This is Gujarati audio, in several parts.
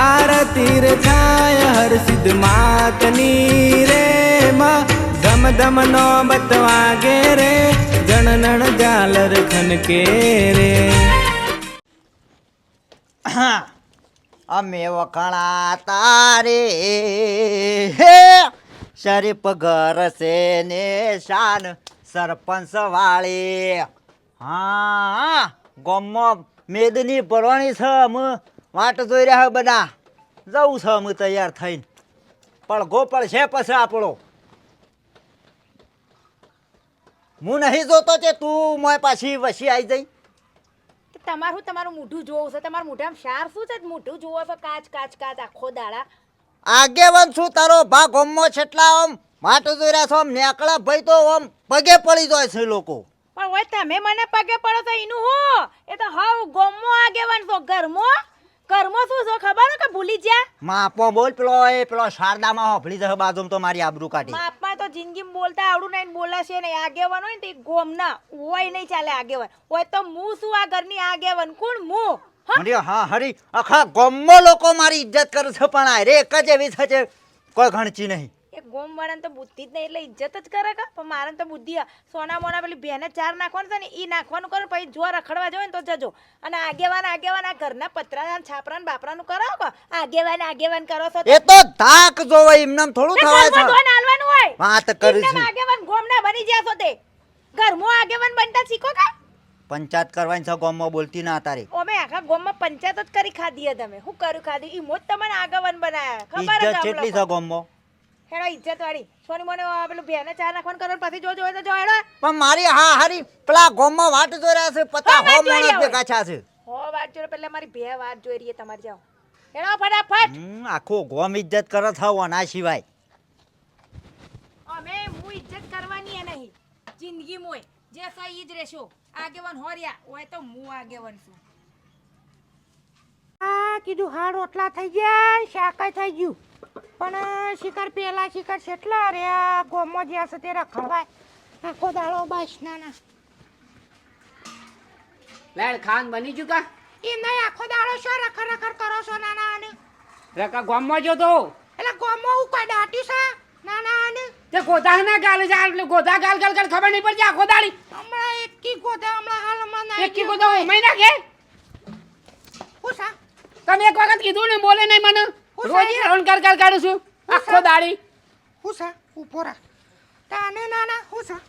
આરતી રે થાય હર સિદ્ધ માતની રે માં. ધમ ધમ નો બતવાગે રે, જણનણ ઝાલર ખનકે રે. અમે વખણા તારે. હે, શરીફ ઘર છે ને શાન સરપંચ વાળી. હા ગમમાં મેદની પરવાની છે અમે વાટ જોઈ રહ્યા બધા. જવું છે અમે તૈયાર થઈને. પડઘો પડશે પછી આપણો. હું નહીં જોતો કે તું મોય પાછી વસી આવી જઈ. તમારું શું તમારું મોઢું જોવું છે. તમારું મોઢામાં શાર શું છે? મોઢું જોવો છો કાચ કાચ કાચ આખો દાડા. આગેવાન શું તારો ભાગ ઓમો છેટલા ઓમ માટો જોઈ રહ્યા છો આમ નેકળા ભાઈ તો ઓમ પગે પડી જાય છે લોકો. પણ ઓય તમે મને પગે પડો તો એનું હું? એ તો હવ ગોમો આગેવાન છો ઘરમો. ઘરમો શું છે ખબર કે ભૂલી જ્યા? માપો બોલ પેલો એ પેલો શારદામાં હોફળી જશે બાજુમ તો મારી આબરૂ કાઢી. માપમાં તો જિંદગીમાં બોલતા આવડું નહીં બોલાશે નહીં. આગેવાન હોય ને તે ગોમના હોય નહીં ચાલે આગેવાન. હોય તો હું શું આ ઘરની આગેવાન? કોણ હું હા? અરે હા હરી આખા ગમો લોકો મારી ઇજ્જત કરે છે પણ આ રે એક જ એવી છે કોઈ ઘણચી નહીં. એ ગોમ વાળાને તો બુદ્ધિ જ નહીં એટલે ઇજ્જત જ કરે કા? પણ મારે તો બુદ્ધિ. સોના મોના પેલી બેને ચાર નાખવાનું છે ને એ નાખવાનું કરો પછી જો રખડવા જાવ ને તો જજો. અને આગેવાન આગેવાન આ ઘરના પતરા છાપરા બાપરાનું કરાવો કો? આગેવાન આગેવાન કરો છો એ તો ધાક જોવે એમને થોડું થવાય છે. હાલવાનું હોય. વાત કરી છે. આગેવાન ગોમના બની જ્યા છો તે. ઘરમાં આગેવાન બનતા શીખો કા? પંચાયત કરવાની છે ગમમાં બોલતી ના તારી. અમે આખા ગોમમાં પંચાયત જ કરી ખાધી તમે. હું કર્યું ખાધી? ઈ મોજ તમને આગેવાન બનાયા. ખબર છે કેટલી છે ગમમાં? હેડો ઇજ્જત વાળી સોની મને પેલું બેને ચા નાખવાનું કરો પછી જોજો જો તો જો હેડો. પણ મારી હા હારી પેલા ગમમાં વાટ જોઈ રહ્યા છે પતા હો મને માણસ છે. હો વાટ જોઈ પેલા મારી બે વાટ જોઈ રહી તમારે જાઓ. હેડો ફટાફટ. હમ, આખું ગોમ ઇજ્જત કરો થાવ ના સિવાય. અમે હું ઇજ્જત કરવાની એ નહીં. જિંદગી મોય. જે સહી ઈ જ રહેશો. આગેવાન હોર્યા હોય તો હું આગેવાન છું. આ કીધું હાડ ઓટલા થઈ ગયા શાકાય થઈ ગયું. પણ શિકાર પેલા શિકાર કેટલા રહ્યા ગોમો જ્યાં છે તે રખડવાય. આખો દાડો બસ ના ના લેડ ખાન બની ચુકા એ નહીં આખો દાડો શો રખડ રખડ કરો છો નાના અને રકા ગોમો જો તો? એટલે ગોમો હું કોઈ દાટ્યું છે નાના અને તે ગોધા ના ગાલ છે એટલે ગોધા ગાલ ગાલ ગાલ ખબર નહીં પડતી આખો દાડી. હમણાં એકી ગોધા હમણાં હાલ હમણાં નાઈ એક કી. ગોધા મહિના નાખે હું સા? તમે એક વખત કીધું ને બોલે નહીં મને. રોજ રણકાર કાર કાઢું છું. આખો દાડી. હું સા ઊભો રા તાને નાના હું સા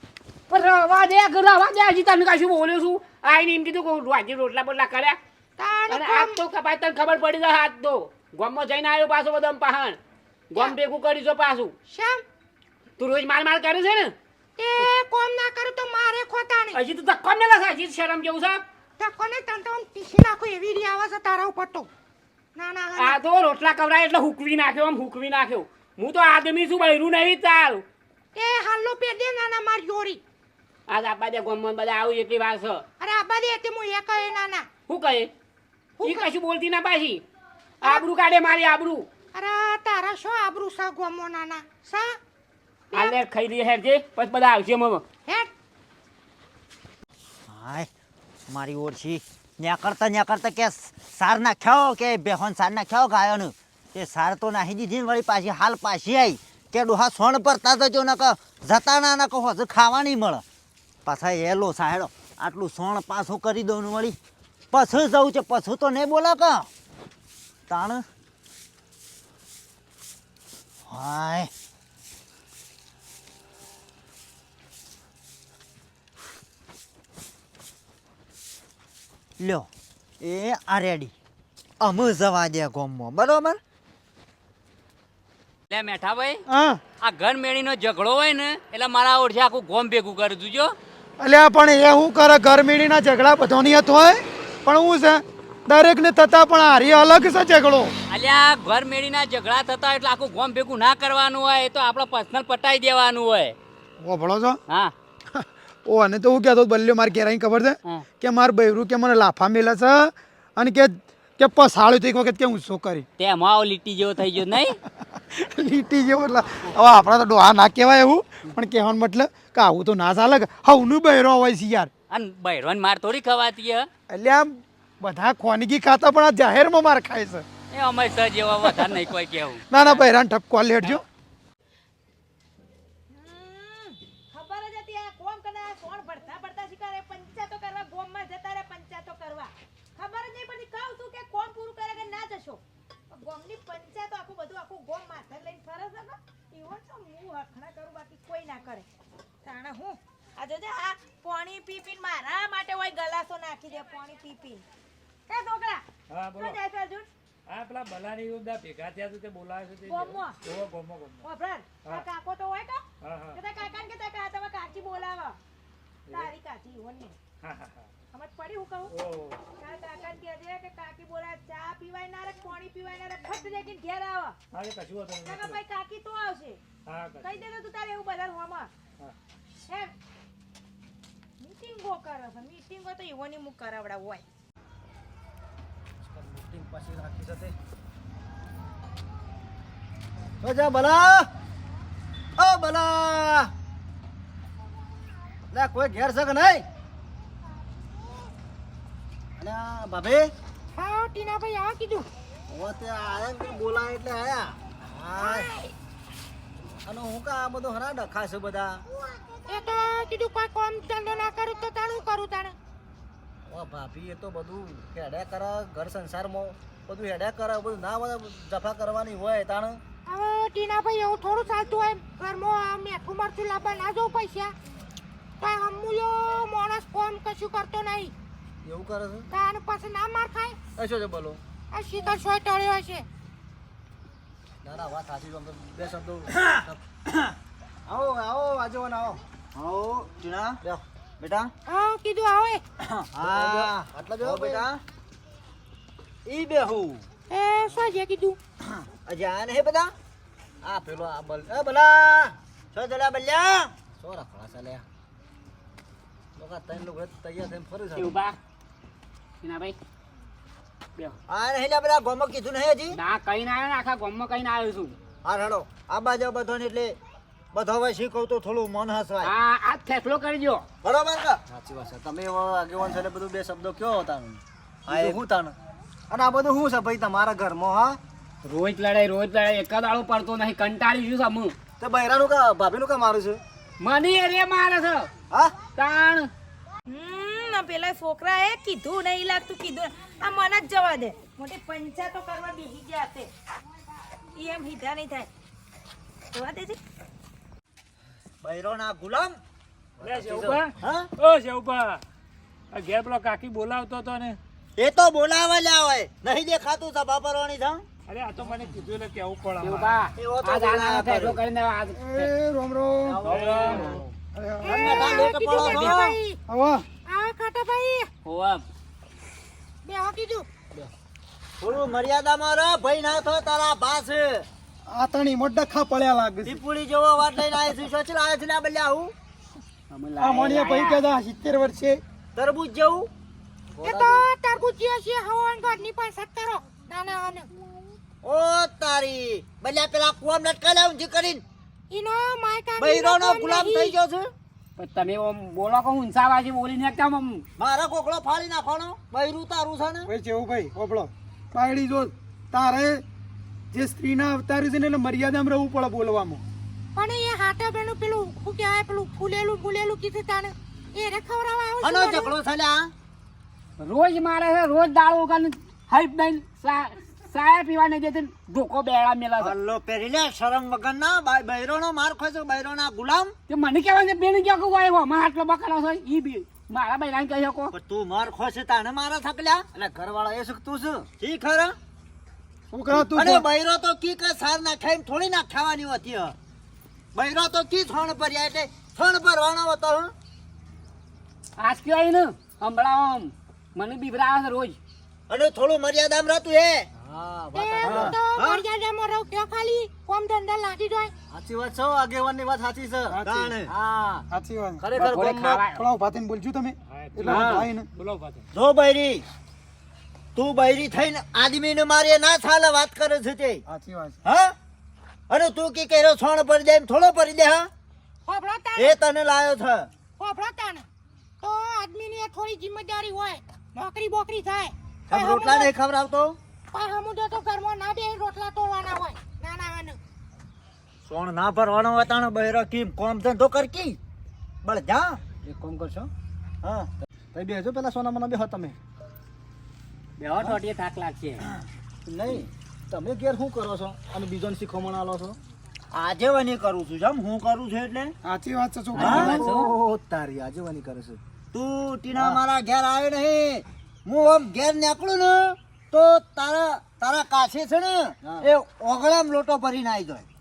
પણ રવા દે રવા દે હજી તને કશું બોલ્યો છું. આઈને એમ કીધું કે રોજી રોટલા બોટલા કર્યા તાને આજ તો કપાય તને ખબર પડી જાય હાથ તો. ગોમમાં જઈને આવ્યો પાછો બધો પહાણ. ગોમ ભેગું કરી જો પાછું. શ્યામ તું રોજ માર માર કરે છે ને? તે કોમ ના કરું તો મારે ખોતાણી હજી તો ધક્કો ને લખા હજી શરમ જેવું સાહેબ ધક્કો ને તને તો પીસી નાખું એવી રી આવે છે તારા ઉપર તો. આ તો રોટલા કવરાય એટલે હુકવી નાખ્યો આમ હુકવી નાખ્યો. હું તો આદમી છું બૈરું નહીં ચાલ. એ હાલો પે દે નાના માર જોરી આજ આ દે ગમન બધા આવું એટલી વાર છે. અરે આબા દે તે હું એ કહે નાના. શું કહે? હું? કશું બોલતી ના પાછી? આબરૂ કાઢે મારી આબરૂ. અરે તારા શું આબરૂ સા ગમો નાના? સા આલે ખાઈ લે હેર જે. પછી બધા આવશે મમ હેડ. હાય મારી ઓળશી. ન્યા કરતા કે સાર નાખ્યો કે બેહોન સાર નાખ્યો ગાયોને? તે સાર તો નાહી દીધી ને વળી પાછી હાલ પાછી આવી કે ડોહા સોણ પરતા જજો નક જતા ના નક હોજ ખાવા નહીં મળે. પાછા એલો સાહેડો, આટલું સોણ પાછું કરી દઉં ને વળી. પછી જવું છે, પછી તો નહીં બોલા ક. તાણ. હાય. લ્યો. એ આ રેડી અમે જવા દે ગોમમાં. બરોબર? લે મેઠા ભાઈ હા. આ ઘર મેળીનો ઝઘડો હોય ને એટલે મારા ઓળખે આખું ગોમ ભેગું કરી દીજો અલ્યા પણ એ શું કરે ગરમીડીના ઝઘડા બધાની હતો હોય? પણ હું છે દરેકને થતા પણ હારી અલગ છે ઝઘડો. અલ્યા ઘર મેળીના ઝઘડા થતા એટલે આખું ગોમ ભેગું ના કરવાનું હોય એ તો આપણે પર્સનલ પટાઈ દેવાનું હોય. ઓભળો છો? હા. ઓ અને તો હું કહેતો બલ્યો મારે ઘેરાઈ ખબર છે કે મારે બૈરું કે મને લાફા મેલે છે અને કે કે પસાળ્યું તો એક વખત કે હું શું કરી? તે આવો લીટી જેવો થઈ ગયો નહીં? લીટી જેવો એટલે હવે આપણા તો ડોહા ના કહેવાય એવું. પણ કહેવાનું મતલબ કે આવું તો ના ચાલે. હવનું બૈરો હોય છે યાર. અને બૈરવાન માર થોડી ખવાતી હે. એટલે આમ બધા ખોનગી ખાતા પણ આ જાહેરમાં માર ખાય છે. એ અમે સહ જેવા વધારે નહીં કોઈ કહેવું ના ના બૈરાન ઠપકો લેટજો ખબર જ હતી આ કોણ ભરતા? ભરતા શીખરે પંચાયતો કરવા ગોમમાં જતા રે પંચાયતો કરવા. ખબર જ નહીં પડતી. કહું છું કે કોણ પૂરું કરે કે ના જશો? ગોમની પંચાયતો આખું બધું આખું ગોમ માથે લઈને ફરે છે ને. એવો છો હું હખણા કરું બાકી કોઈ ના કરે. તાણે હું? આ જોજે આ પાણી પી પી મારા માટે હોય ગલાસો નાખી દે પાણી પી પી કે છોકરા? હા બોલો. જાય છે અર્જુન? હા પેલા બલાની ઉદા ભેગા થયા છે તે બોલાવે છે તે ગોમો ગોમો ગોમો આ કાકો તો હોય કા હા હા. કે તારા કે કાકી? તારી કાકી હોને હા હા હા. સમજ પડી હું કહું. તારા કાકાને કહેજે કે કાકી બોલા ચા પીવાય ના રે પાણી પીવાય ના રે ફટ લેકીન ઘેર આવા. હા એ કશું વાંધો કાકા ભાઈ કાકી તો આવશે. હા કહી. દેજો તું તારે એવું બધા હોમાં. હા. એમ મીટિંગો કરે છે મીટિંગો તો એવોની મુક કરાવડા હોય. મીટિંગ પછી રાખી છે તો જા ભલા ઓ ભલા લે કોઈ ઘેર છે કે નહીં? અને ભાભી? હા ટીનાભાઈ આ કીધું. હવે તે આયા કે બોલાય એટલે આયા. હાય અને હું કા આ બધું હરા ડખા છે બધા? એ તો કીધું કોઈ કોમ ધંધો ના કરું તો તાણું કરું તાણે. ઓ ભાભી એ તો બધું હેડ્યા કરે ઘર સંસારમાં બધું હેડ્યા કરે બધું ના બધા જફા કરવાની હોય તાણ. હવે ટીનાભાઈ એવું થોડું ચાલતું હોય ઘરમાં મેઠું મરચું લાવવા ના જવું પૈસા તો હમુલો માણસ કોમ કશું કરતો નહીં. એવું કરે છે? તાન પાસે ના માર ખાય. કશો છે બોલો? આ શીતળ સોય ટળ્યો છે ના ના વાત સાચી છે. તો બે શબ્દો આવો આવો આજોન આવો. આવો ટીના લ્યો. બેટા. હા કીધું આવે હા. આટલા જો બેટા. ઈ બેહુ એ શું છે કીધું. અજાન હે બધા? આ પેલો આ બલ એ બલા છો જલા બલ્યા. છો રખડા ચાલે લોકો ત્રણ લોકો તૈયાર થઈને ફરું છે ઊભા. ટીનાભાઈ આ નહીં બધા ગોમક કીધું નહીં હજી? ના કઈ ના આવ્યો આખા ગામમાં કઈ ના આવ્યો છું. હા હેડો. આ બાજુ બધો એટલે બધો હવે શીખવું તો થોડું મન હસવાય. આ આ ફેસલો કરી બરોબર કે? સાચી વાત છે. તમે આગેવાન છો એટલે બધું બે શબ્દો કયો હતા હા એ હું તાણ અને આ બધું શું છે ભાઈ તમારા ઘરમાં હા? રોજ લડાઈ રોજ લડાઈ. એક દાડો આળો પડતો નહીં. કંટાળી છું સમૂહ તે બૈરાનું કા ભાભીનું કા મારું છે? મને એ રે મારે છે. હા? તાણ હમ પેલા છોકરા એ કીધું નહીં લાગતું કીધું આ મને જ જવા દે મોટી પંચાયતો કરવા બેસી ગયા તે એમ સીધા નહીં થાય જવા દેજે બૈરોના ગુલામ લે શેવભા. હા ઓ શેવભા. આ ઘેર પેલો કાકી બોલાવતો તો ને એ તો બોલાવા લ્યા હોય નહીં દેખાતું સભા પરવાની છે અરે આ તો મને કીધું એટલે કેવું પડે. કરીને આજ એ રોમ રોમ હોવા. બે હા કીધું થોડું મર્યાદામાં રહ ભાઈ ના થો તારા ભાસ આ તણી મોઢા પડ્યા લાગે છે. પીપુડી જેવો વાત લઈને આવ્યો છે સોચલ આવ્યો છે લ્યા બલ્યા હું? અમે આ ભાઈ. કહેતા સિત્તેર વર્ષે. તરબૂચ જેવું? એ તો તરબૂચી હશે હવાન ઘરની પાસે કરો નાના અને. ઓ તારી. બલ્યા પેલા કુવામ લટકા લાવ જી કરીને. ઈનો માય કામ બૈરોનો ગુલામ થઈ ગયો છે? તમે ઓમ બોલો કહો ઊંચા વાજી બોલીને કેમ આમ મારા કોકડો ફાડી નાખવાનો? બૈરું તારું છે ને? ભાઈ જેવું ભાઈ ઓપડો પાયડી જો તારે જે સ્ત્રીના અવતારી છે ને એટલે મર્યાદામાં રહેવું પડે બોલવામાં. પણ એ હાટા બેનું પેલું શું કહેવાય પેલું ફૂલેલું ફૂલેલું કીધું તાને એ રે આવું આનો ઝઘડો છે રોજ મારે છે રોજ દાળ ઉગાને હાઈપ દઈને સા- સાયા પીવા નહીં દેતી ધોકો બેડા મેલા અલ્લો પહેરી લે શરમ વગર ના બૈરોનો માર ખોય છે બૈરોના ગુલામ. તે મને કહેવાય છે બેન ક્યાં કહું આવ્યો મારા આટલો બકરા છે ઈ બી. મારા બૈરાને કહી શકો. તું માર ખોય છે તાને મારા થકલ્યા? એટલે ઘરવાળા એ શીખતું છે ઠીક ખરા છોકરા તું અરે. બૈરો તો કી કે સાર ના ખાઈ થોડી ના ખાવાની હોતી હ? બૈરો તો કી છોણ ભર્યા એટલે છોણ ભરવાનો હતો હ? આજ કહેવાય ને હમણાં મને બીવરાવે છે રોજ. અને થોડું મર્યાદામાં રહેતું હે. હા એ તો મર્યાદામાં રહો ખાલી. કોમ ધંધા લાગી જાય. સાચી વાત છે આગેવાનની વાત સાચી છે. સાચી. વાત. ખરેખર થોડા ઊભા થઈને બોલજો તમે. એટલે ભાઈ ને જો બૈરી તું બૈરી થઈને આદમીને મારે ના ચાલે વાત કરે છે તે. સાચી વાત હા? અને તું કે કેરો છોણ પડી જાય એમ થોડો પડી દે હા? હોભળો તાને એ તને લાયો છે. હોભળો તાને તો આદમીની એ થોડી જિમ્મેદારી હોય નોકરી બોકરી થાય. રોટલા નહીં ખવડાવતો? પણ હમુદો તો ઘરમાં ના બે રોટલા તોડવાના હોય. ના ના આનું સોણ ના ભરવાનો હોય તાણે બહેરો કીમ કોમ ધંધો કર કી. બળ જા. એક કોમ કરશો? હા. ભાઈ બેજો પેલા સોના મને બેહો તમે. બેહો ઠોટીએ થાક લાગશે. નહીં તમે ઘેર શું કરો છો? અને બીજોને શીખવમણ આલો છો? આજે વની કરું છું જમ હું કરું છું એટલે? સાચી વાત છે? ઓહો, તારી આજેવાની કરે છે. તું ટીના મારા ઘેર આવે નહીં. હું આમ ઘેર નીકળું ને તો તારા તારા કાશે છે ને એ ઓગળામ લોટો ભરીને આવી જાય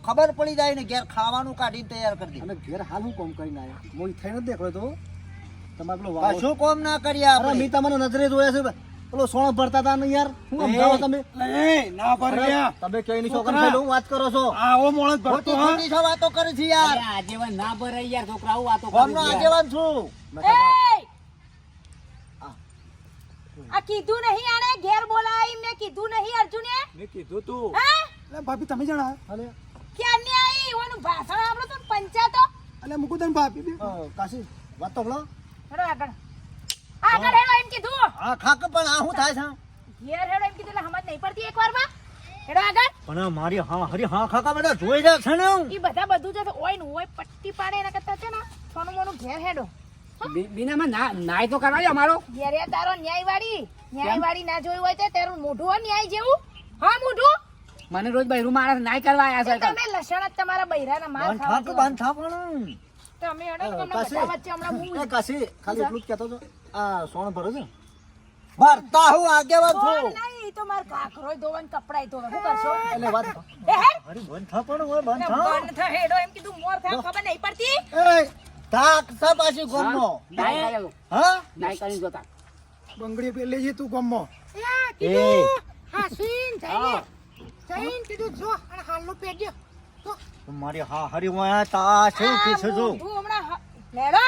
ખબર પડી જાય ને ઘેર ખાવાનું કાઢીને તૈયાર કરી દે. અને ઘેર હાલ હું કોમ કરીને આવ્યો મોઈ થઈ નથી દેખો તો? તમારે શું કોમ ના કરી આપણે. મેં તમને નજરે જોયા છે પેલો સોનો ભરતા હતા ને યાર? શું સમજાવો તમે? ના અરે, તમે કઈ ની છોકરા. થઈને વાત કરો છો? આવો મોણસ ખોટી ખોટી છો વાતો કરે છે યાર. આજેવાન ના ભરે યાર છોકરા આવું વાતો કરી આગેવાન છું. એ આ કીધું નહીં આને ઘેર બોલાય મે કીધું નહીં અર્જુને. મેં કીધું તું. હા? એટલે ભાભી તમે જણા અલે ક્યારની આવી ઓનું ભાષણ આપણો તો પંચાતો અલે મુકુદન ભાભી બે. કાશી વાત તો ભલો હેડો આગળ. આગળ હેડો એમ કીધું. હા ખાક પણ આ હું થાય છે? ઘેર હેડો એમ કીધું એટલે સમજ નહીં પડતી એક વારમાં હેડો આગળ. પણ મારી હા હરી હા ખાકા બધા જોઈ રહ્યા છે ને ઈ બધા બધું છે ઓય ને ઓય પટ્ટી પાડે એના કરતા છે ને સોનું મોનું ઘેર હેડો. બીનામાં ના નાય તો કરવા અમારો. ઘેર તારો ન્યાયવાળી. ન્યાયવાળી ના જોયું હોય તે તારું મોઢું હોય ન્યાય જેવું. હા મોઢું. મને રોજ બૈરું મારા નાય કરવા આયા છે તમે લસણ જ તમારા બૈરાના માર ખાવા બંધ થા પણ તમે હેડો તમને કાશી. બધા હમણાં હું એ કાશી ખાલી એટલું જ કહેતો હતો. આ સોનો ભરો છે ભરતા હું આગેવાન છું. નહીં, તો માર કાકરોય ધોવન કપડાય ધોવે. શું કરશો? એટલે વાત એ હેડ હરી બંધ થા પણ હોય બંધ થા બંધ થા હેડો એમ કીધું મોર થા ખબર નહીં પડતી? એ થાક છે પાછી ગમનો હા નાય કરીને જોતા. બંગડી પેલી છે તું ગમો. એ હાસીન જઈને જઈને કીધું જો અને હાલનું પેડ્યો મારી હા હરી હોય તા છે આ કે છે? જો હમણા હ- લેડો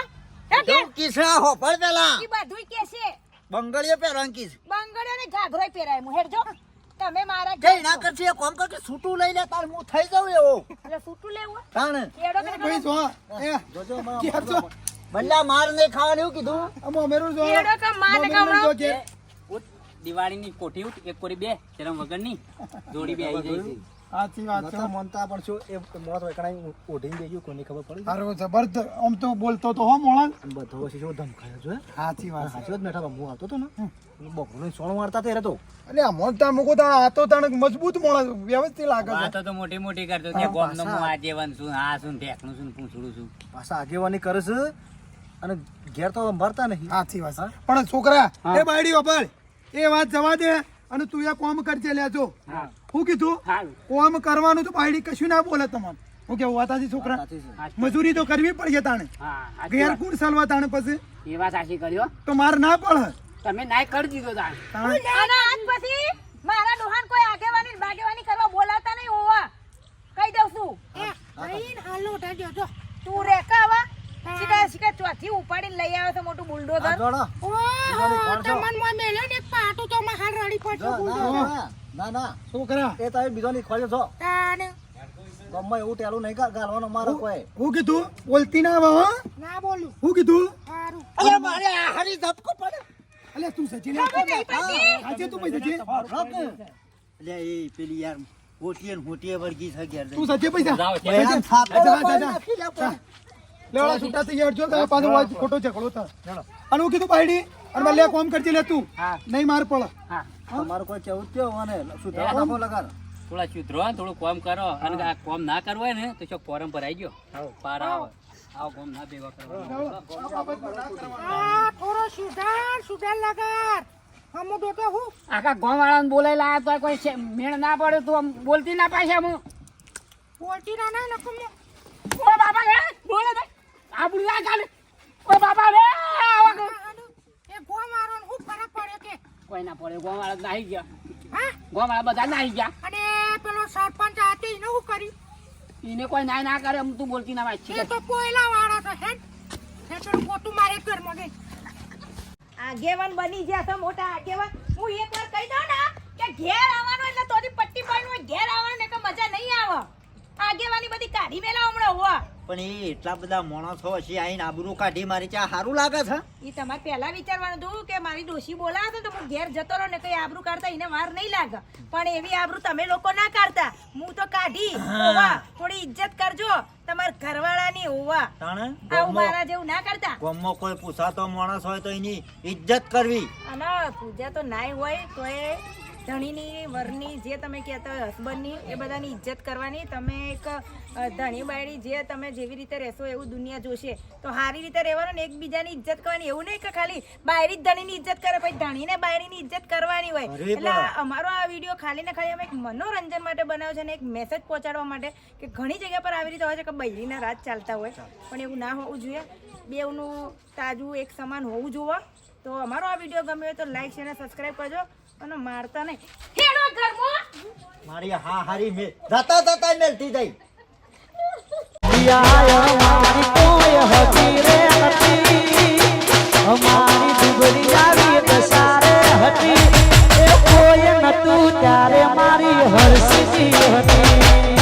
હે કે? જો હો? પર પેલા. ઈ બધુંય કે છે. બંગડીએ પહેરવાનું કીસ બંગળીએ ને ઘાઘરો પહેરાય મુ હેડ જો તમે મારા જઈ ના. કરશે કોમ કર કે છૂટું લઈ લે તાર હું થઈ જાઉં એવો. એટલે સૂટું લેવું? તાણ. હેડો કે ભાઈ જો એ. જોજો જો બલ્લા માર ને ખાવાનું એવું કીધું. અમો અમેરું જો. હેડો કે માર ને કમળો દિવાળીની કોઠી ઉઠ એક કોરી બે શરમ વગરની. જોડી બે આવી જાય. છે. સાચી વાત છે. નતા મનતા પણ શું? એ મોત વકણાઈ ઓઢી બેગ્યું કોની ખબર પડી અરે જબરદસ્ત આમ તો બોલતો તો હો મોણસ બધો છે જો ધમકાયો છે સાચી વાત છે. સાચી વાત મેઠા હું આવતો તો ને? બપોરનો સોણ મારતા તે હતો એટલે આ મોટા મુકો તો આ તો તને મજબૂત માણસ વ્યવસ્થિત લાગે છે. આ તો મોટી મોટી કરતો કે ગોમનો હું આજેવાન છું આ છું ને છું પૂછડું છું. પાછા આગેવાની કરે છે અને ઘેર તો ભરતા નહીં. સાચી વાત પણ છોકરા એ બાયડી વાપર એ વાત જવા દે. અને તું એ કોમ કરજે લેજો હા. હું કીધું? કોમ કરવાનું તો પાડી કશું ના બોલે તમારે હું કેવું વાતાજી છોકરા? મજૂરી તો કરવી પડશે તાણે. ઘેર કુણ સાલવા તાણે પછી. એ વાત સાચી કર્યો તો માર ના પડે. તમે નાય કરી દીધો તાણે. પછી મારા દોહાન કોઈ આગેવાની ને બાગેવાની કરવા બોલાવતા નહીં હોવા. કહી દઉં છું. એ હાલનું ઉઠાડ્યો જો તું રે કાવા શીખા શીખા ચોથી ઉપાડીને લઈ આવ્યો તો મોટું બુલડોઝર. ઓહો તમન મોય મેલ્યો ને પાટો તો માં હાલ રડી પડ્યો ના ના છોકરા એ તારે બીજોની ખોલ્યો છો તાને ગમમાં એવું ટેલું નહીં ગાલવાનો મારો કોઈ. હું કીધું? બોલતી ના આવે ના બોલું. હું કીધું? સારું અરે મારે આ હરી ધબકો પડે. અલે તું સચી લે આજે તું પૈસા છે? અલે એ પેલી યાર હોટીએ ને હોટીએ વળગી છે ઘેર તું સચે પૈસા? સચે. જા, જા, જા. લેવડા છૂટા થઈ ગયા જો તમે પાછો વાંચ ખોટો ઝઘડો થાય. અને હું કીધું બાયડી અને મને લે કોમ કરજે લે તું. નહીં માર પડે. હા. તમારું કોઈ કેવું કેવું અને સુધારો નાખો લગાર થોડા સુધરો થોડું કોમ કરો. અને આ કોમ ના કરવું હોય ને તો ચોક ફોરમ પર આવી ગયો. પાર આવો. આવો. કોમ ના બેવા કરવા થોડો સુધાર સુધાર લગાર હમું તો હું. આખા ગામ વાળાને બોલાઈ લાયા તો કોઈ મેળ ના પડે તો બોલતી ના પાછા હું. બોલતી ના ના નકમ ઓ બાપા બોલે આપણું ના ચાલે. ઓ બાપા રે એ ગો મારો હું ફરક પડે કે? કોઈ ના પડે ગામ વાળા નાહી ગયા. હા? ગામ વાળા બધા નાહી ગયા. અને પેલો સરપંચ આતે એને શું કર્યું? એને કોઈ નાય ના કરે એમ તું બોલતી ના એ વાંચી તો કોયલા વાળા છે હેડ. હે તો કોતું મારે કર મને આગેવાન બની ગયા તો મોટા આગેવાન. હું એક વાર કહી દઉં ને કે ઘેર આવવાનું એટલે તોરી પટ્ટી પાડનું હોય ઘેર આવવાનું એટલે મજા નહીં આવે. આગેવાની બધી કાઢી મેલા હમણાં હોવા પણ એ એટલા બધા માણસો હશે આઈને આબરૂ કાઢી મારી ચા સારું લાગે છે? એ તમારે પહેલા વિચારવાનું હતું કે મારી ડોશી બોલાવે તો હું ઘેર જતો રહો ને કઈ આબરૂ કાઢતા એને વાર નહીં લાગે. પણ એવી આબરૂ તમે લોકો ના કાઢતા. હું તો કાઢી. ઓવા થોડી ઇજ્જત કરજો. તમાર ઘરવાળાની ઓવા તાણે? આવું મારા જેવું ના કરતા. ગમો કોઈ પૂછાતો માણસ હોય તો એની ઇજ્જત કરવી. અને પૂજા તો નાય હોય તો એ ધણીની વરની જે તમે કહેતા હોય હસબન્ડની એ બધાની ઇજ્જત કરવાની. તમે એક ધણી બાયડી જે તમે જેવી રીતે રહેશો એવું દુનિયા જોશે. તો સારી રીતે રહેવાનું ને એકબીજાની ઇજ્જત કરવાની. એવું નહીં કે ખાલી બાયડી જ ધણીની ઇજ્જત કરે પછી ધણીને બાયડીની ઇજ્જત કરવાની હોય. એટલે અમારો આ વીડિયો ખાલી ને ખાલી અમે એક મનોરંજન માટે બનાવ્યો છે અને એક મેસેજ પહોંચાડવા માટે કે ઘણી જગ્યા પર આવી રીતે હોય છે કે બૈરીના રાજ ચાલતા હોય. પણ એવું ના હોવું જોઈએ. બેવનું તાજું એક સમાન હોવું જોઈએ તો અમારો આ વીડિયો ગમ્યો તો લાઈક શેર અને સબસ્ક્રાઇબ કરજો. અને મારતા નહીં. હેડો ઘરમાં. મારી હા હારી મે દાતા દાતા મેલતી જઈ અમારી કોઈ હતી રે હતી. અમારી દુબળી આવી દસારે હતી. એ કોઈ નતું ત્યારે મારી હરસીજી હતી.